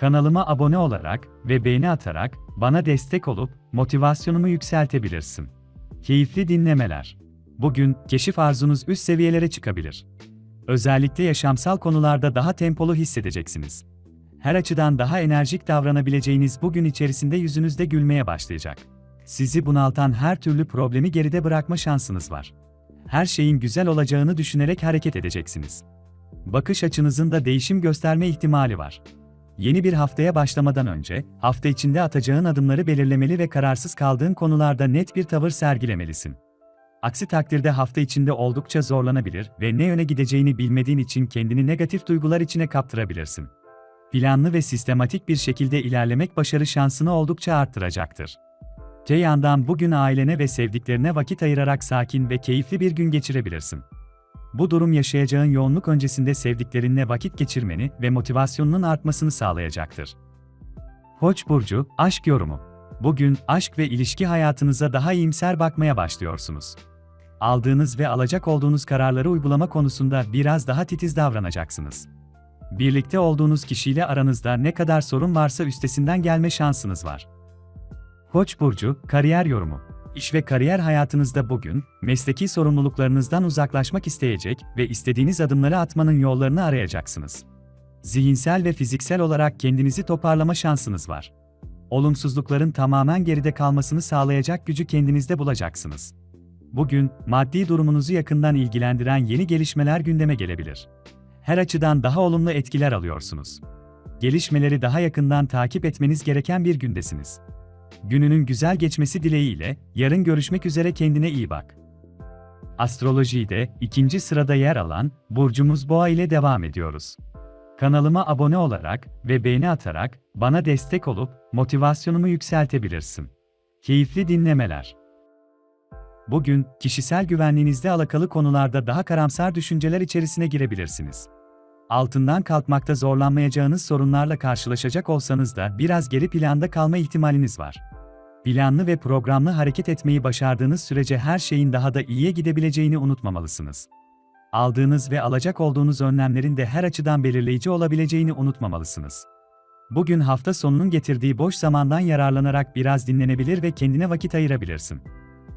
Kanalıma abone olarak ve beğeni atarak bana destek olup motivasyonumu yükseltebilirsin. Keyifli dinlemeler. Bugün keşif arzunuz üst seviyelere çıkabilir. Özellikle yaşamsal konularda daha tempolu hissedeceksiniz. Her açıdan daha enerjik davranabileceğiniz bugün içerisinde yüzünüzde gülmeye başlayacak. Sizi bunaltan her türlü problemi geride bırakma şansınız var. Her şeyin güzel olacağını düşünerek hareket edeceksiniz. Bakış açınızın da değişim gösterme ihtimali var. Yeni bir haftaya başlamadan önce, hafta içinde atacağın adımları belirlemeli ve kararsız kaldığın konularda net bir tavır sergilemelisin. Aksi takdirde hafta içinde oldukça zorlanabilir ve ne yöne gideceğini bilmediğin için kendini negatif duygular içine kaptırabilirsin. Planlı ve sistematik bir şekilde ilerlemek başarı şansını oldukça arttıracaktır. Te yandan bugün ailene ve sevdiklerine vakit ayırarak sakin ve keyifli bir gün geçirebilirsin. Bu durum yaşayacağın yoğunluk öncesinde sevdiklerinle vakit geçirmeni ve motivasyonunun artmasını sağlayacaktır. Koç burcu, aşk yorumu. Bugün aşk ve ilişki hayatınıza daha iyimser bakmaya başlıyorsunuz. Aldığınız ve alacak olduğunuz kararları uygulama konusunda biraz daha titiz davranacaksınız. Birlikte olduğunuz kişiyle aranızda ne kadar sorun varsa üstesinden gelme şansınız var. Koç burcu, kariyer yorumu. İş ve kariyer hayatınızda bugün, mesleki sorumluluklarınızdan uzaklaşmak isteyecek ve istediğiniz adımları atmanın yollarını arayacaksınız. Zihinsel ve fiziksel olarak kendinizi toparlama şansınız var. Olumsuzlukların tamamen geride kalmasını sağlayacak gücü kendinizde bulacaksınız. Bugün, maddi durumunuzu yakından ilgilendiren yeni gelişmeler gündeme gelebilir. Her açıdan daha olumlu etkiler alıyorsunuz. Gelişmeleri daha yakından takip etmeniz gereken bir gündesiniz. Gününün güzel geçmesi dileğiyle, yarın görüşmek üzere kendine iyi bak. Astrolojide ikinci sırada yer alan burcumuz Boğa ile devam ediyoruz. Kanalıma abone olarak ve beğeni atarak bana destek olup motivasyonumu yükseltebilirsin. Keyifli dinlemeler. Bugün kişisel güvenliğinizle alakalı konularda daha karamsar düşünceler içerisine girebilirsiniz. Altından kalkmakta zorlanmayacağınız sorunlarla karşılaşacak olsanız da biraz geri planda kalma ihtimaliniz var. Planlı ve programlı hareket etmeyi başardığınız sürece her şeyin daha da iyiye gidebileceğini unutmamalısınız. Aldığınız ve alacak olduğunuz önlemlerin de her açıdan belirleyici olabileceğini unutmamalısınız. Bugün hafta sonunun getirdiği boş zamandan yararlanarak biraz dinlenebilir ve kendine vakit ayırabilirsin.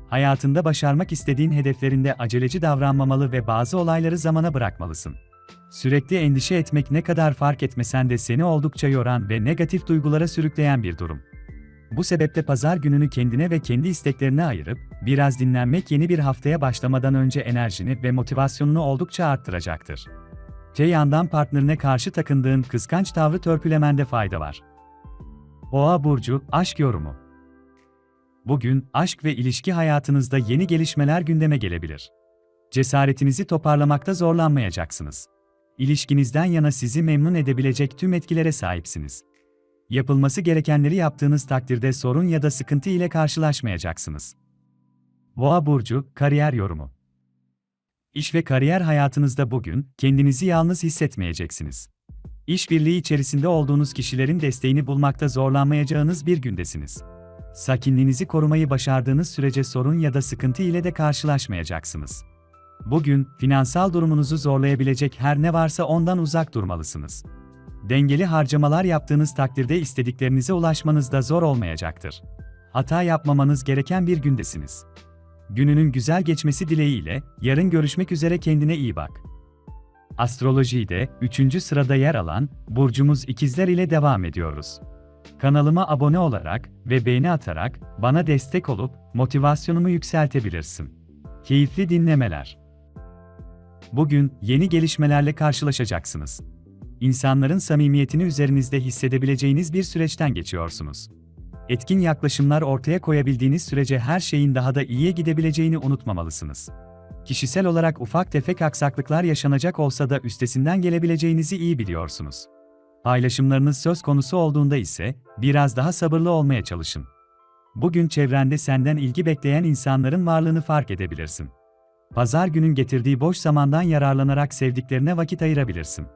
Hayatında başarmak istediğin hedeflerinde aceleci davranmamalı ve bazı olayları zamana bırakmalısın. Sürekli endişe etmek ne kadar fark etmesen de seni oldukça yoran ve negatif duygulara sürükleyen bir durum. Bu sebeple pazar gününü kendine ve kendi isteklerine ayırıp, biraz dinlenmek yeni bir haftaya başlamadan önce enerjini ve motivasyonunu oldukça arttıracaktır. Te yandan partnerine karşı takındığın kıskanç tavrı törpülemende fayda var. Boğa Burcu, Aşk Yorumu Bugün, aşk ve ilişki hayatınızda yeni gelişmeler gündeme gelebilir. Cesaretinizi toparlamakta zorlanmayacaksınız. İlişkinizden yana sizi memnun edebilecek tüm etkilere sahipsiniz. Yapılması gerekenleri yaptığınız takdirde sorun ya da sıkıntı ile karşılaşmayacaksınız. Boğa burcu kariyer yorumu. İş ve kariyer hayatınızda bugün kendinizi yalnız hissetmeyeceksiniz. İşbirliği içerisinde olduğunuz kişilerin desteğini bulmakta zorlanmayacağınız bir gündesiniz. Sakinliğinizi korumayı başardığınız sürece sorun ya da sıkıntı ile de karşılaşmayacaksınız. Bugün, finansal durumunuzu zorlayabilecek her ne varsa ondan uzak durmalısınız. Dengeli harcamalar yaptığınız takdirde istediklerinize ulaşmanız da zor olmayacaktır. Hata yapmamanız gereken bir gündesiniz. Gününün güzel geçmesi dileğiyle, yarın görüşmek üzere kendine iyi bak. Astrolojide 3. sırada yer alan burcumuz ikizler ile devam ediyoruz. Kanalıma abone olarak ve beğeni atarak bana destek olup motivasyonumu yükseltebilirsin. Keyifli dinlemeler. Bugün yeni gelişmelerle karşılaşacaksınız. İnsanların samimiyetini üzerinizde hissedebileceğiniz bir süreçten geçiyorsunuz. Etkin yaklaşımlar ortaya koyabildiğiniz sürece her şeyin daha da iyiye gidebileceğini unutmamalısınız. Kişisel olarak ufak tefek aksaklıklar yaşanacak olsa da üstesinden gelebileceğinizi iyi biliyorsunuz. Paylaşımlarınız söz konusu olduğunda ise biraz daha sabırlı olmaya çalışın. Bugün çevrende senden ilgi bekleyen insanların varlığını fark edebilirsin. Pazar günün getirdiği boş zamandan yararlanarak sevdiklerine vakit ayırabilirsin.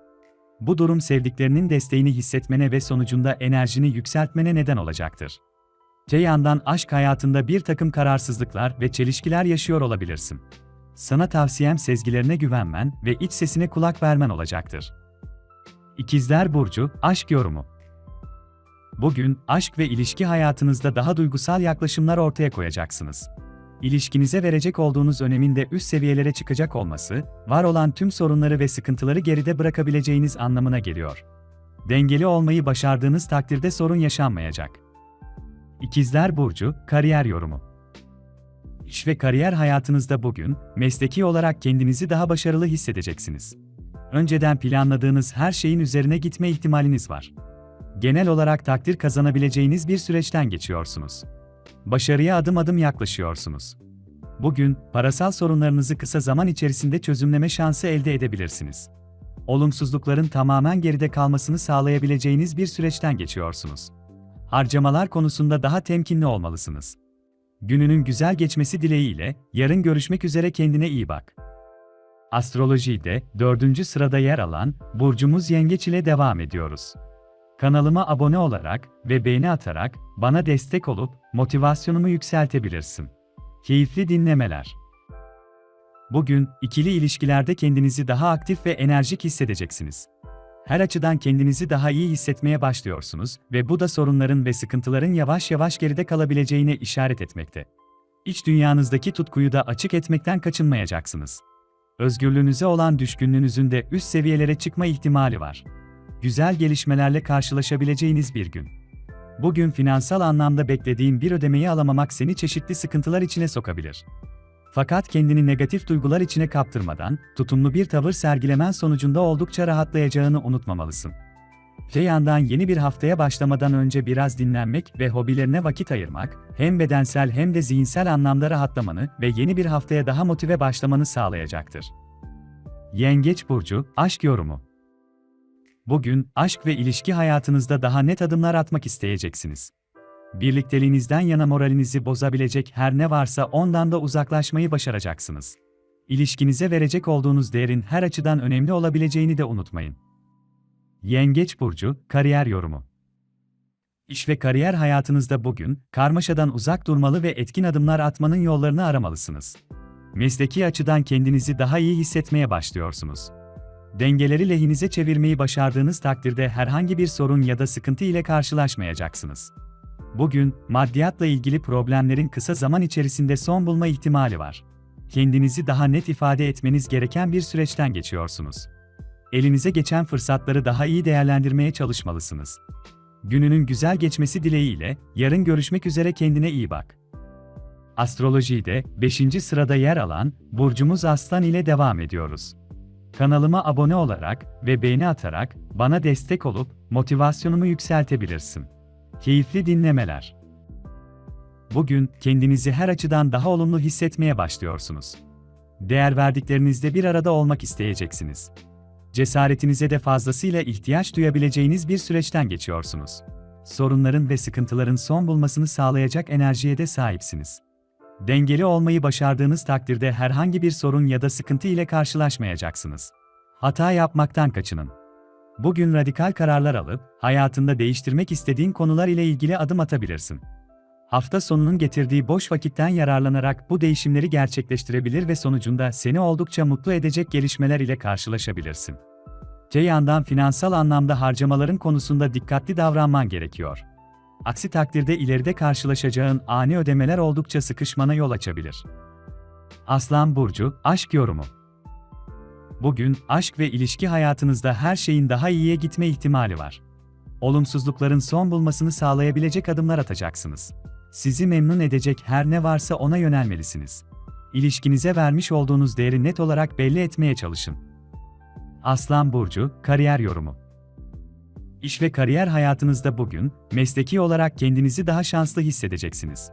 Bu durum sevdiklerinin desteğini hissetmene ve sonucunda enerjini yükseltmene neden olacaktır. Te yandan aşk hayatında bir takım kararsızlıklar ve çelişkiler yaşıyor olabilirsin. Sana tavsiyem sezgilerine güvenmen ve iç sesine kulak vermen olacaktır. İkizler Burcu, Aşk Yorumu Bugün, aşk ve ilişki hayatınızda daha duygusal yaklaşımlar ortaya koyacaksınız. İlişkinize verecek olduğunuz önemin de üst seviyelere çıkacak olması, var olan tüm sorunları ve sıkıntıları geride bırakabileceğiniz anlamına geliyor. Dengeli olmayı başardığınız takdirde sorun yaşanmayacak. İkizler Burcu, Kariyer Yorumu İş ve kariyer hayatınızda bugün, mesleki olarak kendinizi daha başarılı hissedeceksiniz. Önceden planladığınız her şeyin üzerine gitme ihtimaliniz var. Genel olarak takdir kazanabileceğiniz bir süreçten geçiyorsunuz. Başarıya adım adım yaklaşıyorsunuz. Bugün, parasal sorunlarınızı kısa zaman içerisinde çözümleme şansı elde edebilirsiniz. Olumsuzlukların tamamen geride kalmasını sağlayabileceğiniz bir süreçten geçiyorsunuz. Harcamalar konusunda daha temkinli olmalısınız. Gününün güzel geçmesi dileğiyle, yarın görüşmek üzere kendine iyi bak. Astrolojide dördüncü sırada yer alan burcumuz Yengeç ile devam ediyoruz. Kanalıma abone olarak ve beğeni atarak bana destek olup motivasyonumu yükseltebilirsin. Keyifli dinlemeler. Bugün ikili ilişkilerde kendinizi daha aktif ve enerjik hissedeceksiniz. Her açıdan kendinizi daha iyi hissetmeye başlıyorsunuz ve bu da sorunların ve sıkıntıların yavaş yavaş geride kalabileceğine işaret etmekte. İç dünyanızdaki tutkuyu da açık etmekten kaçınmayacaksınız. Özgürlüğünüze olan düşkünlüğünüzün de üst seviyelere çıkma ihtimali var güzel gelişmelerle karşılaşabileceğiniz bir gün. Bugün finansal anlamda beklediğin bir ödemeyi alamamak seni çeşitli sıkıntılar içine sokabilir. Fakat kendini negatif duygular içine kaptırmadan, tutumlu bir tavır sergilemen sonucunda oldukça rahatlayacağını unutmamalısın. Te yandan yeni bir haftaya başlamadan önce biraz dinlenmek ve hobilerine vakit ayırmak, hem bedensel hem de zihinsel anlamda rahatlamanı ve yeni bir haftaya daha motive başlamanı sağlayacaktır. Yengeç Burcu, Aşk Yorumu Bugün, aşk ve ilişki hayatınızda daha net adımlar atmak isteyeceksiniz. Birlikteliğinizden yana moralinizi bozabilecek her ne varsa ondan da uzaklaşmayı başaracaksınız. İlişkinize verecek olduğunuz değerin her açıdan önemli olabileceğini de unutmayın. Yengeç Burcu, Kariyer Yorumu İş ve kariyer hayatınızda bugün, karmaşadan uzak durmalı ve etkin adımlar atmanın yollarını aramalısınız. Mesleki açıdan kendinizi daha iyi hissetmeye başlıyorsunuz. Dengeleri lehinize çevirmeyi başardığınız takdirde herhangi bir sorun ya da sıkıntı ile karşılaşmayacaksınız. Bugün, maddiyatla ilgili problemlerin kısa zaman içerisinde son bulma ihtimali var. Kendinizi daha net ifade etmeniz gereken bir süreçten geçiyorsunuz. Elinize geçen fırsatları daha iyi değerlendirmeye çalışmalısınız. Gününün güzel geçmesi dileğiyle, yarın görüşmek üzere kendine iyi bak. Astrolojide 5. sırada yer alan burcumuz Aslan ile devam ediyoruz. Kanalıma abone olarak ve beğeni atarak bana destek olup motivasyonumu yükseltebilirsin. Keyifli dinlemeler. Bugün kendinizi her açıdan daha olumlu hissetmeye başlıyorsunuz. Değer verdiklerinizde bir arada olmak isteyeceksiniz. Cesaretinize de fazlasıyla ihtiyaç duyabileceğiniz bir süreçten geçiyorsunuz. Sorunların ve sıkıntıların son bulmasını sağlayacak enerjiye de sahipsiniz. Dengeli olmayı başardığınız takdirde herhangi bir sorun ya da sıkıntı ile karşılaşmayacaksınız. Hata yapmaktan kaçının. Bugün radikal kararlar alıp, hayatında değiştirmek istediğin konular ile ilgili adım atabilirsin. Hafta sonunun getirdiği boş vakitten yararlanarak bu değişimleri gerçekleştirebilir ve sonucunda seni oldukça mutlu edecek gelişmeler ile karşılaşabilirsin. Te yandan finansal anlamda harcamaların konusunda dikkatli davranman gerekiyor. Aksi takdirde ileride karşılaşacağın ani ödemeler oldukça sıkışmana yol açabilir. Aslan Burcu, Aşk Yorumu Bugün, aşk ve ilişki hayatınızda her şeyin daha iyiye gitme ihtimali var. Olumsuzlukların son bulmasını sağlayabilecek adımlar atacaksınız. Sizi memnun edecek her ne varsa ona yönelmelisiniz. İlişkinize vermiş olduğunuz değeri net olarak belli etmeye çalışın. Aslan Burcu, Kariyer Yorumu İş ve kariyer hayatınızda bugün, mesleki olarak kendinizi daha şanslı hissedeceksiniz.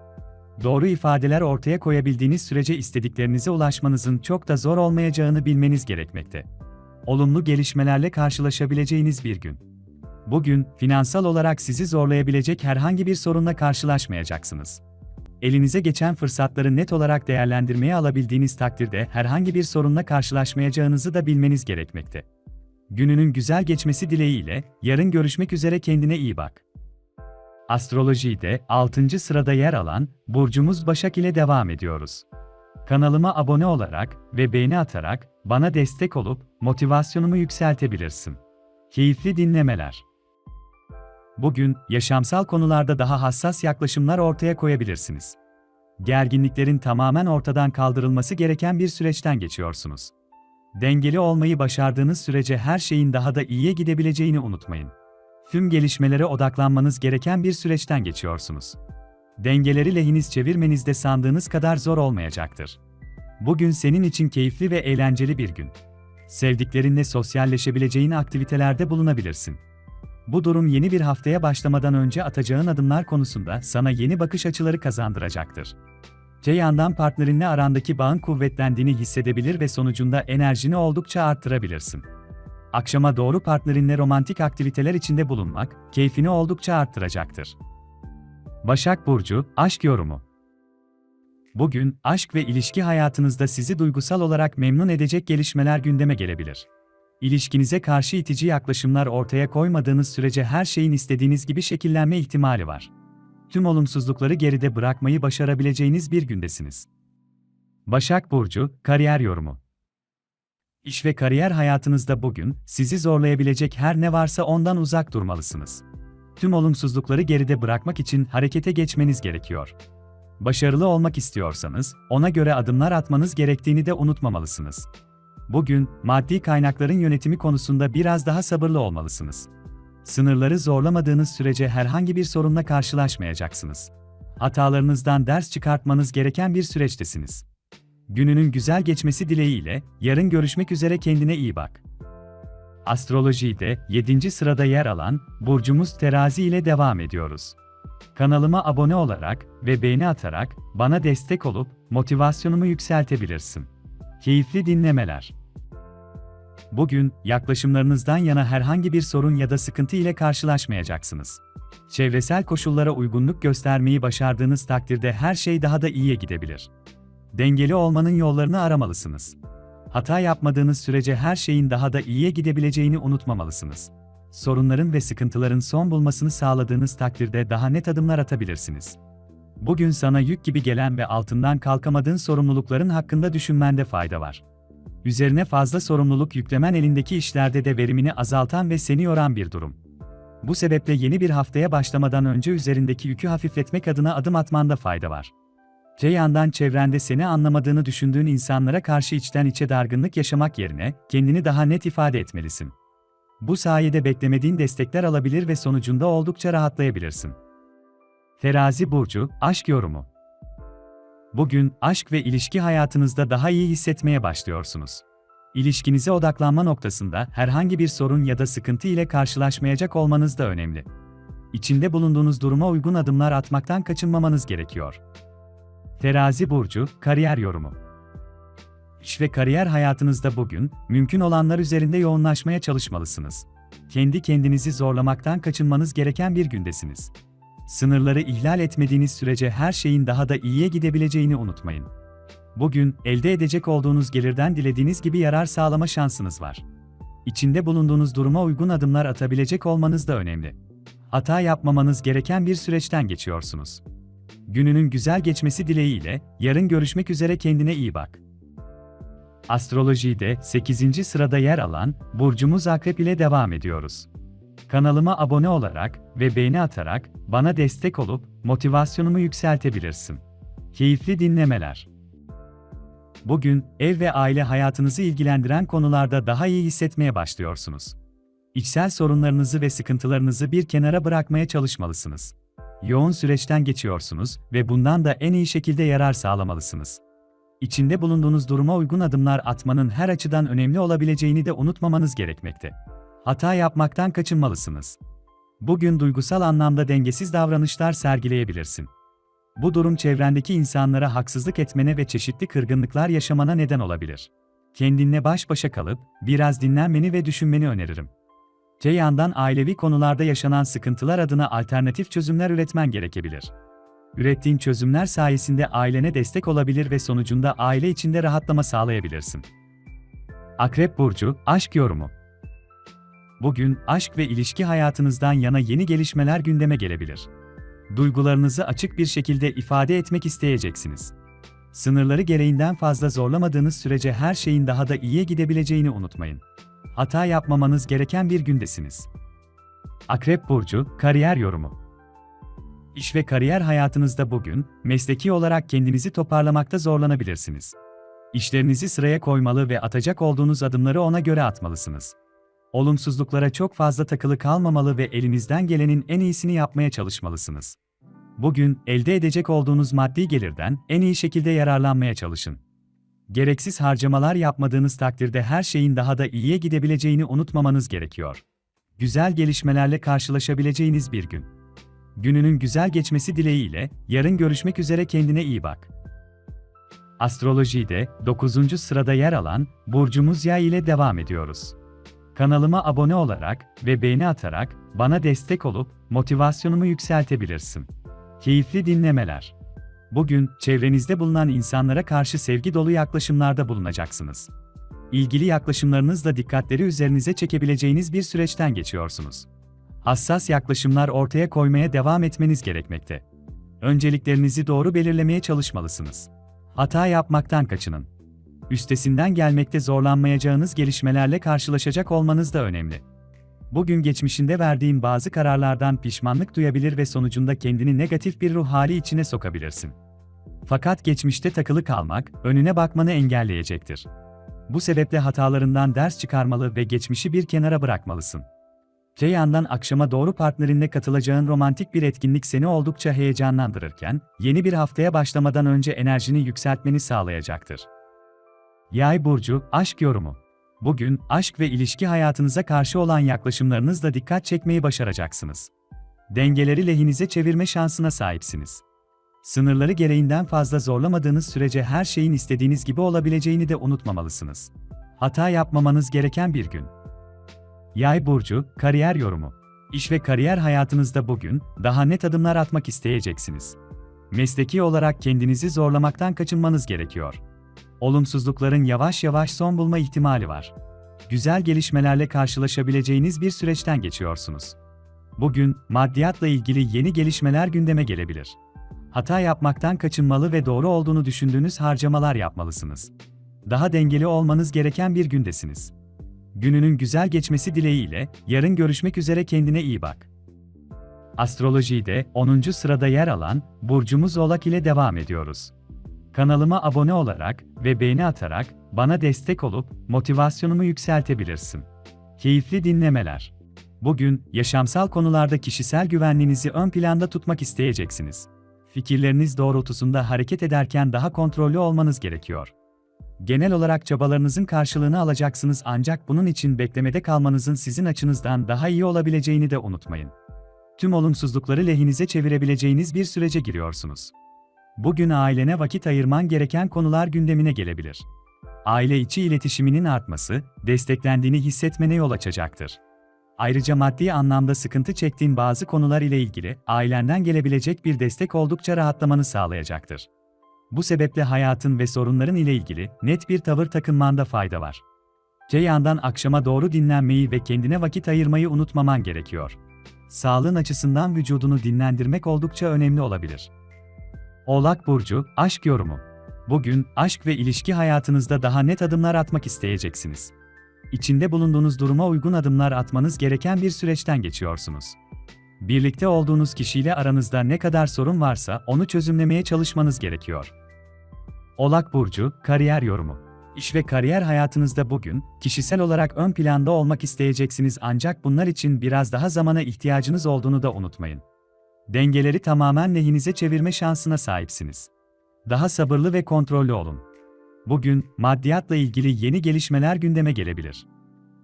Doğru ifadeler ortaya koyabildiğiniz sürece istediklerinize ulaşmanızın çok da zor olmayacağını bilmeniz gerekmekte. Olumlu gelişmelerle karşılaşabileceğiniz bir gün. Bugün, finansal olarak sizi zorlayabilecek herhangi bir sorunla karşılaşmayacaksınız. elinize geçen fırsatları net olarak değerlendirmeye alabildiğiniz takdirde herhangi bir sorunla karşılaşmayacağınızı da bilmeniz gerekmekte. Gününün güzel geçmesi dileğiyle, yarın görüşmek üzere kendine iyi bak. Astrolojide 6. sırada yer alan burcumuz Başak ile devam ediyoruz. Kanalıma abone olarak ve beğeni atarak bana destek olup motivasyonumu yükseltebilirsin. Keyifli dinlemeler. Bugün yaşamsal konularda daha hassas yaklaşımlar ortaya koyabilirsiniz. Gerginliklerin tamamen ortadan kaldırılması gereken bir süreçten geçiyorsunuz. Dengeli olmayı başardığınız sürece her şeyin daha da iyiye gidebileceğini unutmayın. Tüm gelişmelere odaklanmanız gereken bir süreçten geçiyorsunuz. Dengeleri lehiniz çevirmeniz de sandığınız kadar zor olmayacaktır. Bugün senin için keyifli ve eğlenceli bir gün. Sevdiklerinle sosyalleşebileceğin aktivitelerde bulunabilirsin. Bu durum yeni bir haftaya başlamadan önce atacağın adımlar konusunda sana yeni bakış açıları kazandıracaktır. Yandan partnerinle arandaki bağın kuvvetlendiğini hissedebilir ve sonucunda enerjini oldukça arttırabilirsin. Akşama doğru partnerinle romantik aktiviteler içinde bulunmak, keyfini oldukça arttıracaktır. Başak Burcu, Aşk Yorumu Bugün, aşk ve ilişki hayatınızda sizi duygusal olarak memnun edecek gelişmeler gündeme gelebilir. İlişkinize karşı itici yaklaşımlar ortaya koymadığınız sürece her şeyin istediğiniz gibi şekillenme ihtimali var. Tüm olumsuzlukları geride bırakmayı başarabileceğiniz bir gündesiniz. Başak Burcu, Kariyer Yorumu İş ve kariyer hayatınızda bugün, sizi zorlayabilecek her ne varsa ondan uzak durmalısınız. Tüm olumsuzlukları geride bırakmak için harekete geçmeniz gerekiyor. Başarılı olmak istiyorsanız, ona göre adımlar atmanız gerektiğini de unutmamalısınız. Bugün, maddi kaynakların yönetimi konusunda biraz daha sabırlı olmalısınız. Sınırları zorlamadığınız sürece herhangi bir sorunla karşılaşmayacaksınız. Hatalarınızdan ders çıkartmanız gereken bir süreçtesiniz. Gününün güzel geçmesi dileğiyle, yarın görüşmek üzere kendine iyi bak. Astrolojide 7. sırada yer alan burcumuz Terazi ile devam ediyoruz. Kanalıma abone olarak ve beğeni atarak bana destek olup motivasyonumu yükseltebilirsin. Keyifli dinlemeler. Bugün yaklaşımlarınızdan yana herhangi bir sorun ya da sıkıntı ile karşılaşmayacaksınız. Çevresel koşullara uygunluk göstermeyi başardığınız takdirde her şey daha da iyiye gidebilir. Dengeli olmanın yollarını aramalısınız. Hata yapmadığınız sürece her şeyin daha da iyiye gidebileceğini unutmamalısınız. Sorunların ve sıkıntıların son bulmasını sağladığınız takdirde daha net adımlar atabilirsiniz. Bugün sana yük gibi gelen ve altından kalkamadığın sorumlulukların hakkında düşünmende fayda var. Üzerine fazla sorumluluk yüklemen elindeki işlerde de verimini azaltan ve seni yoran bir durum. Bu sebeple yeni bir haftaya başlamadan önce üzerindeki yükü hafifletmek adına adım atmanda fayda var. Te yandan çevrende seni anlamadığını düşündüğün insanlara karşı içten içe dargınlık yaşamak yerine kendini daha net ifade etmelisin. Bu sayede beklemediğin destekler alabilir ve sonucunda oldukça rahatlayabilirsin. Terazi burcu aşk yorumu. Bugün aşk ve ilişki hayatınızda daha iyi hissetmeye başlıyorsunuz. İlişkinize odaklanma noktasında herhangi bir sorun ya da sıkıntı ile karşılaşmayacak olmanız da önemli. İçinde bulunduğunuz duruma uygun adımlar atmaktan kaçınmamanız gerekiyor. Terazi burcu kariyer yorumu. İş ve kariyer hayatınızda bugün mümkün olanlar üzerinde yoğunlaşmaya çalışmalısınız. Kendi kendinizi zorlamaktan kaçınmanız gereken bir gündesiniz. Sınırları ihlal etmediğiniz sürece her şeyin daha da iyiye gidebileceğini unutmayın. Bugün elde edecek olduğunuz gelirden dilediğiniz gibi yarar sağlama şansınız var. İçinde bulunduğunuz duruma uygun adımlar atabilecek olmanız da önemli. Hata yapmamanız gereken bir süreçten geçiyorsunuz. Gününün güzel geçmesi dileğiyle yarın görüşmek üzere kendine iyi bak. Astrolojide 8. sırada yer alan burcumuz Akrep ile devam ediyoruz. Kanalıma abone olarak ve beğeni atarak bana destek olup motivasyonumu yükseltebilirsin. Keyifli dinlemeler. Bugün ev ve aile hayatınızı ilgilendiren konularda daha iyi hissetmeye başlıyorsunuz. İçsel sorunlarınızı ve sıkıntılarınızı bir kenara bırakmaya çalışmalısınız. Yoğun süreçten geçiyorsunuz ve bundan da en iyi şekilde yarar sağlamalısınız. İçinde bulunduğunuz duruma uygun adımlar atmanın her açıdan önemli olabileceğini de unutmamanız gerekmekte. Hata yapmaktan kaçınmalısınız. Bugün duygusal anlamda dengesiz davranışlar sergileyebilirsin. Bu durum çevrendeki insanlara haksızlık etmene ve çeşitli kırgınlıklar yaşamana neden olabilir. Kendinle baş başa kalıp biraz dinlenmeni ve düşünmeni öneririm. Te yandan ailevi konularda yaşanan sıkıntılar adına alternatif çözümler üretmen gerekebilir. Ürettiğin çözümler sayesinde ailene destek olabilir ve sonucunda aile içinde rahatlama sağlayabilirsin. Akrep Burcu, Aşk Yorumu Bugün, aşk ve ilişki hayatınızdan yana yeni gelişmeler gündeme gelebilir. Duygularınızı açık bir şekilde ifade etmek isteyeceksiniz. Sınırları gereğinden fazla zorlamadığınız sürece her şeyin daha da iyiye gidebileceğini unutmayın. Hata yapmamanız gereken bir gündesiniz. Akrep Burcu, Kariyer Yorumu İş ve kariyer hayatınızda bugün, mesleki olarak kendinizi toparlamakta zorlanabilirsiniz. İşlerinizi sıraya koymalı ve atacak olduğunuz adımları ona göre atmalısınız. Olumsuzluklara çok fazla takılı kalmamalı ve elinizden gelenin en iyisini yapmaya çalışmalısınız. Bugün, elde edecek olduğunuz maddi gelirden en iyi şekilde yararlanmaya çalışın. Gereksiz harcamalar yapmadığınız takdirde her şeyin daha da iyiye gidebileceğini unutmamanız gerekiyor. Güzel gelişmelerle karşılaşabileceğiniz bir gün. Gününün güzel geçmesi dileğiyle, yarın görüşmek üzere kendine iyi bak. Astrolojide 9. sırada yer alan burcumuz Yay ile devam ediyoruz. Kanalıma abone olarak ve beğeni atarak bana destek olup motivasyonumu yükseltebilirsin. Keyifli dinlemeler. Bugün çevrenizde bulunan insanlara karşı sevgi dolu yaklaşımlarda bulunacaksınız. İlgili yaklaşımlarınızla dikkatleri üzerinize çekebileceğiniz bir süreçten geçiyorsunuz. Hassas yaklaşımlar ortaya koymaya devam etmeniz gerekmekte. Önceliklerinizi doğru belirlemeye çalışmalısınız. Hata yapmaktan kaçının. Üstesinden gelmekte zorlanmayacağınız gelişmelerle karşılaşacak olmanız da önemli. Bugün geçmişinde verdiğin bazı kararlardan pişmanlık duyabilir ve sonucunda kendini negatif bir ruh hali içine sokabilirsin. Fakat geçmişte takılı kalmak, önüne bakmanı engelleyecektir. Bu sebeple hatalarından ders çıkarmalı ve geçmişi bir kenara bırakmalısın. Te yandan akşama doğru partnerinle katılacağın romantik bir etkinlik seni oldukça heyecanlandırırken, yeni bir haftaya başlamadan önce enerjini yükseltmeni sağlayacaktır. Yay burcu, aşk yorumu. Bugün aşk ve ilişki hayatınıza karşı olan yaklaşımlarınızla dikkat çekmeyi başaracaksınız. Dengeleri lehinize çevirme şansına sahipsiniz. Sınırları gereğinden fazla zorlamadığınız sürece her şeyin istediğiniz gibi olabileceğini de unutmamalısınız. Hata yapmamanız gereken bir gün. Yay burcu, kariyer yorumu. İş ve kariyer hayatınızda bugün daha net adımlar atmak isteyeceksiniz. Mesleki olarak kendinizi zorlamaktan kaçınmanız gerekiyor. Olumsuzlukların yavaş yavaş son bulma ihtimali var. Güzel gelişmelerle karşılaşabileceğiniz bir süreçten geçiyorsunuz. Bugün maddiyatla ilgili yeni gelişmeler gündeme gelebilir. Hata yapmaktan kaçınmalı ve doğru olduğunu düşündüğünüz harcamalar yapmalısınız. Daha dengeli olmanız gereken bir gündesiniz. Gününün güzel geçmesi dileğiyle, yarın görüşmek üzere kendine iyi bak. Astrolojide 10. sırada yer alan burcumuz Oğlak ile devam ediyoruz. Kanalıma abone olarak ve beğeni atarak bana destek olup motivasyonumu yükseltebilirsin. Keyifli dinlemeler. Bugün yaşamsal konularda kişisel güvenliğinizi ön planda tutmak isteyeceksiniz. Fikirleriniz doğrultusunda hareket ederken daha kontrollü olmanız gerekiyor. Genel olarak çabalarınızın karşılığını alacaksınız ancak bunun için beklemede kalmanızın sizin açınızdan daha iyi olabileceğini de unutmayın. Tüm olumsuzlukları lehinize çevirebileceğiniz bir sürece giriyorsunuz. Bugün ailene vakit ayırman gereken konular gündemine gelebilir. Aile içi iletişiminin artması, desteklendiğini hissetmene yol açacaktır. Ayrıca maddi anlamda sıkıntı çektiğin bazı konular ile ilgili ailenden gelebilecek bir destek oldukça rahatlamanı sağlayacaktır. Bu sebeple hayatın ve sorunların ile ilgili net bir tavır takınmanda fayda var. Te yandan akşama doğru dinlenmeyi ve kendine vakit ayırmayı unutmaman gerekiyor. Sağlığın açısından vücudunu dinlendirmek oldukça önemli olabilir. Oğlak Burcu, Aşk Yorumu Bugün, aşk ve ilişki hayatınızda daha net adımlar atmak isteyeceksiniz. İçinde bulunduğunuz duruma uygun adımlar atmanız gereken bir süreçten geçiyorsunuz. Birlikte olduğunuz kişiyle aranızda ne kadar sorun varsa onu çözümlemeye çalışmanız gerekiyor. Olak Burcu, Kariyer Yorumu İş ve kariyer hayatınızda bugün, kişisel olarak ön planda olmak isteyeceksiniz ancak bunlar için biraz daha zamana ihtiyacınız olduğunu da unutmayın. Dengeleri tamamen lehinize çevirme şansına sahipsiniz. Daha sabırlı ve kontrollü olun. Bugün, maddiyatla ilgili yeni gelişmeler gündeme gelebilir.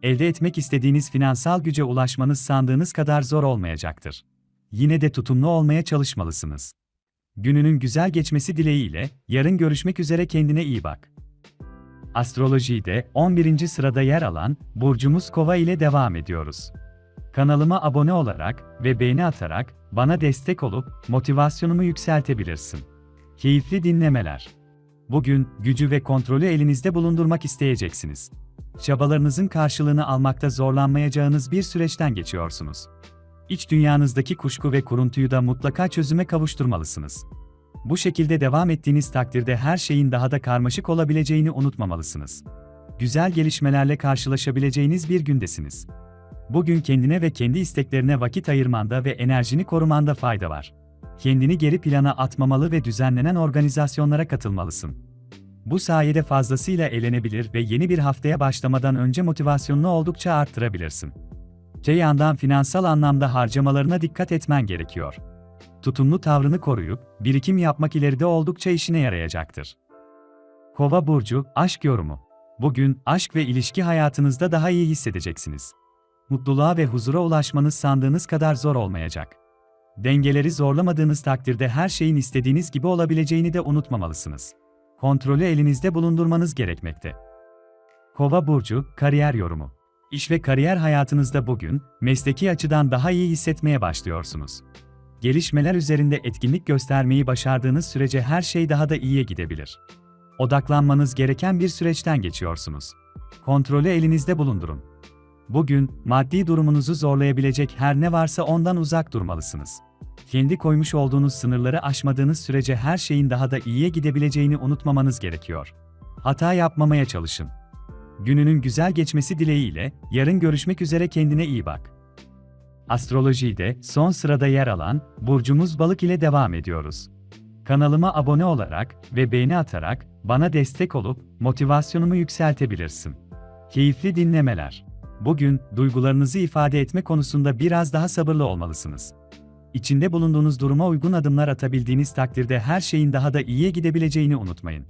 Elde etmek istediğiniz finansal güce ulaşmanız sandığınız kadar zor olmayacaktır. Yine de tutumlu olmaya çalışmalısınız. Gününün güzel geçmesi dileğiyle, yarın görüşmek üzere kendine iyi bak. Astrolojide 11. sırada yer alan burcumuz Kova ile devam ediyoruz. Kanalıma abone olarak ve beğeni atarak bana destek olup motivasyonumu yükseltebilirsin. Keyifli dinlemeler. Bugün gücü ve kontrolü elinizde bulundurmak isteyeceksiniz. Çabalarınızın karşılığını almakta zorlanmayacağınız bir süreçten geçiyorsunuz. İç dünyanızdaki kuşku ve kuruntuyu da mutlaka çözüme kavuşturmalısınız. Bu şekilde devam ettiğiniz takdirde her şeyin daha da karmaşık olabileceğini unutmamalısınız. Güzel gelişmelerle karşılaşabileceğiniz bir gündesiniz. Bugün kendine ve kendi isteklerine vakit ayırmanda ve enerjini korumanda fayda var. Kendini geri plana atmamalı ve düzenlenen organizasyonlara katılmalısın. Bu sayede fazlasıyla eğlenebilir ve yeni bir haftaya başlamadan önce motivasyonunu oldukça arttırabilirsin. Te yandan finansal anlamda harcamalarına dikkat etmen gerekiyor. Tutumlu tavrını koruyup, birikim yapmak ileride oldukça işine yarayacaktır. Kova burcu, aşk yorumu. Bugün aşk ve ilişki hayatınızda daha iyi hissedeceksiniz. Mutluluğa ve huzura ulaşmanız sandığınız kadar zor olmayacak. Dengeleri zorlamadığınız takdirde her şeyin istediğiniz gibi olabileceğini de unutmamalısınız. Kontrolü elinizde bulundurmanız gerekmekte. Kova burcu, kariyer yorumu. İş ve kariyer hayatınızda bugün mesleki açıdan daha iyi hissetmeye başlıyorsunuz. Gelişmeler üzerinde etkinlik göstermeyi başardığınız sürece her şey daha da iyiye gidebilir. Odaklanmanız gereken bir süreçten geçiyorsunuz. Kontrolü elinizde bulundurun. Bugün, maddi durumunuzu zorlayabilecek her ne varsa ondan uzak durmalısınız. Kendi koymuş olduğunuz sınırları aşmadığınız sürece her şeyin daha da iyiye gidebileceğini unutmamanız gerekiyor. Hata yapmamaya çalışın. Gününün güzel geçmesi dileğiyle, yarın görüşmek üzere kendine iyi bak. Astrolojide son sırada yer alan burcumuz balık ile devam ediyoruz. Kanalıma abone olarak ve beğeni atarak bana destek olup motivasyonumu yükseltebilirsin. Keyifli dinlemeler. Bugün duygularınızı ifade etme konusunda biraz daha sabırlı olmalısınız. İçinde bulunduğunuz duruma uygun adımlar atabildiğiniz takdirde her şeyin daha da iyiye gidebileceğini unutmayın.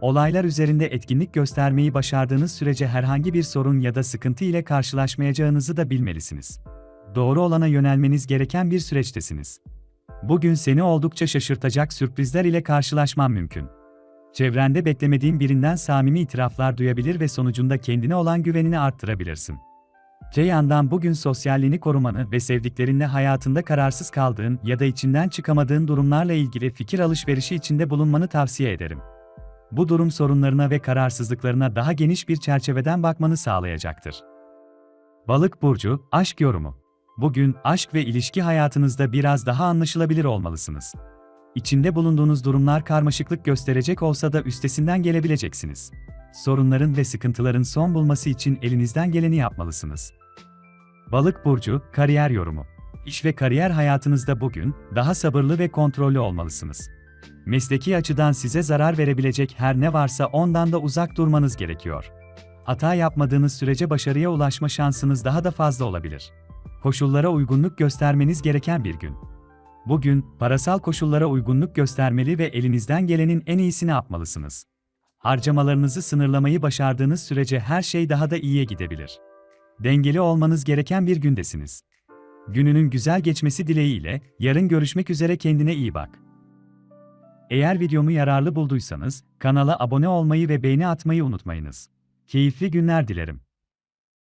Olaylar üzerinde etkinlik göstermeyi başardığınız sürece herhangi bir sorun ya da sıkıntı ile karşılaşmayacağınızı da bilmelisiniz. Doğru olana yönelmeniz gereken bir süreçtesiniz. Bugün seni oldukça şaşırtacak sürprizler ile karşılaşman mümkün. Çevrende beklemediğin birinden samimi itiraflar duyabilir ve sonucunda kendine olan güvenini arttırabilirsin. Te yandan bugün sosyalliğini korumanı ve sevdiklerinle hayatında kararsız kaldığın ya da içinden çıkamadığın durumlarla ilgili fikir alışverişi içinde bulunmanı tavsiye ederim. Bu durum sorunlarına ve kararsızlıklarına daha geniş bir çerçeveden bakmanı sağlayacaktır. Balık burcu, aşk yorumu. Bugün aşk ve ilişki hayatınızda biraz daha anlaşılabilir olmalısınız. İçinde bulunduğunuz durumlar karmaşıklık gösterecek olsa da üstesinden gelebileceksiniz. Sorunların ve sıkıntıların son bulması için elinizden geleni yapmalısınız. Balık burcu, kariyer yorumu. İş ve kariyer hayatınızda bugün daha sabırlı ve kontrollü olmalısınız. Mesleki açıdan size zarar verebilecek her ne varsa ondan da uzak durmanız gerekiyor. Hata yapmadığınız sürece başarıya ulaşma şansınız daha da fazla olabilir. Koşullara uygunluk göstermeniz gereken bir gün. Bugün, parasal koşullara uygunluk göstermeli ve elinizden gelenin en iyisini yapmalısınız. Harcamalarınızı sınırlamayı başardığınız sürece her şey daha da iyiye gidebilir. Dengeli olmanız gereken bir gündesiniz. Gününün güzel geçmesi dileğiyle, yarın görüşmek üzere kendine iyi bak. Eğer videomu yararlı bulduysanız, kanala abone olmayı ve beğeni atmayı unutmayınız. Keyifli günler dilerim.